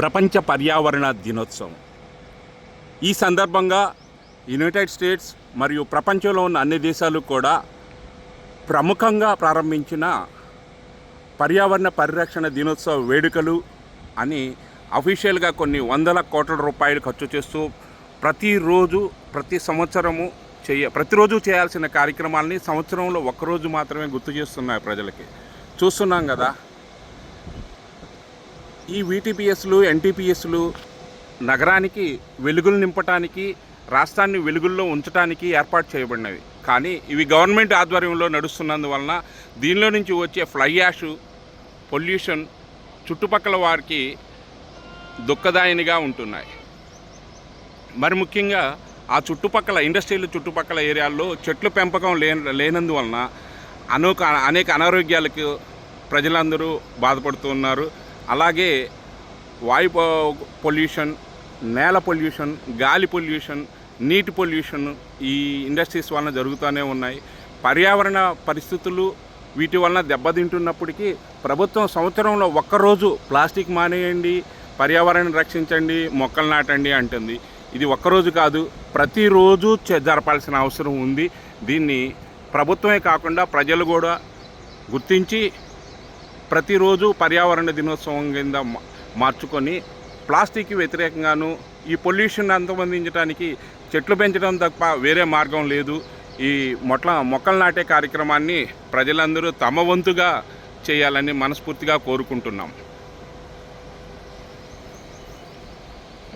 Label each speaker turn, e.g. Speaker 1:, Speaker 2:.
Speaker 1: ప్రపంచ పర్యావరణ దినోత్సవం. ఈ సందర్భంగా యునైటెడ్ స్టేట్స్ మరియు ప్రపంచంలో ఉన్న అన్ని దేశాలు కూడా ప్రముఖంగా ప్రారంభించిన పర్యావరణ పరిరక్షణ దినోత్సవ వేడుకలు అని అఫీషియల్గా కొన్ని వందల కోట్ల రూపాయలు ఖర్చు చేస్తూ ప్రతిరోజు ప్రతి సంవత్సరము చేయ ప్రతిరోజు చేయాల్సిన కార్యక్రమాలని సంవత్సరంలో ఒక్కరోజు మాత్రమే గుర్తు చేస్తున్నాయి ప్రజలకి. చూస్తున్నాం కదా ఈ వీటీపీఎస్లు ఎన్టీపీఎస్లు నగరానికి వెలుగులు నింపటానికి రాష్ట్రాన్ని వెలుగుల్లో ఉంచడానికి ఏర్పాటు చేయబడినవి. కానీ ఇవి గవర్నమెంట్ ఆధ్వర్యంలో నడుస్తున్నందువలన దీనిలో నుంచి వచ్చే ఫ్లై యాష్ పొల్యూషన్ చుట్టుపక్కల వారికి దుఃఖదాయనిగా ఉంటున్నాయి. మరి ముఖ్యంగా ఆ చుట్టుపక్కల ఇండస్ట్రీలు చుట్టుపక్కల ఏరియాల్లో చెట్ల పెంపకం లే లేనందువలన అనేక అనేక అనారోగ్యాలకు ప్రజలందరూ బాధపడుతున్నారు అలాగే వాయు పొల్యూషన్ నేల పొల్యూషన్ గాలి పొల్యూషన్ నీటి పొల్యూషన్ ఈ ఇండస్ట్రీస్ వలన జరుగుతూనే ఉన్నాయి. పర్యావరణ పరిస్థితులు వీటి వలన దెబ్బతింటున్నప్పటికీ ప్రభుత్వం సంవత్సరంలో ఒక్కరోజు ప్లాస్టిక్ మానేయండి పర్యావరణం రక్షించండి మొక్కలు నాటండి అంటుంది. ఇది ఒక్కరోజు కాదు ప్రతిరోజు చే- జరపాల్సిన అవసరం ఉంది. దీన్ని ప్రభుత్వమే కాకుండా ప్రజలు కూడా గుర్తించి ప్రతిరోజు పర్యావరణ దినోత్సవం కింద మార్చుకొని ప్లాస్టిక్కి వ్యతిరేకంగాను ఈ పొల్యూషన్ అంతమందించడానికి చెట్లు పెంచడం తప్ప వేరే మార్గం లేదు. ఈ మొట్ల మొక్కలు నాటే కార్యక్రమాన్ని ప్రజలందరూ తమ వంతుగా చేయాలని మనస్ఫూర్తిగా కోరుకుంటున్నాం.